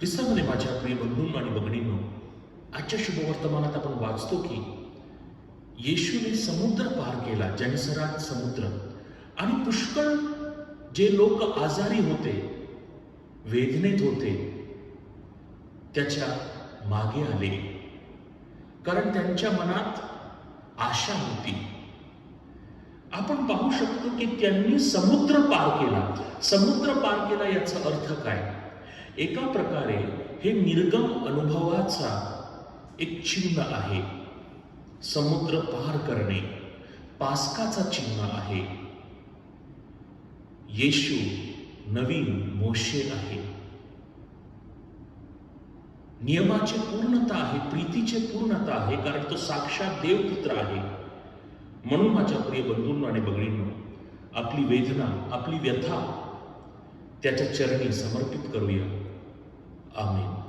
ख्रिस्तामध्ये माझ्या प्रिय बंधूंनो आणि बघणींनो आजच्या शुभवर्तमानात आपण वाचतो की येशूने समुद्र पार केला जनसरात समुद्र. आणि पुष्कळ जे लोक आजारी होते वेदनेत होते त्याच्यामागे आले. कारण त्यांच्या मनात आशा होती. आपण पाहू शकतो की त्यांनी समुद्र पार केला. समुद्र पार केला याचा अर्थ काय? एका प्रकारे हे निर्गम अनुभवाचा एक चिन्ह आहे. समुद्र पार करणे पास्काचा चिन्ह आहे. येशू नवीन मोशे आहे. नियमाची पूर्णता आहे प्रीतीची पूर्णता आहे कारण तो साक्षात देवपुत्र आहे. म्हणून माझ्या प्रिय बंधूंना आणि भगिनींनो आपली वेदना आपली व्यथा त्याच्या चरणी समर्पित करूया. Amen.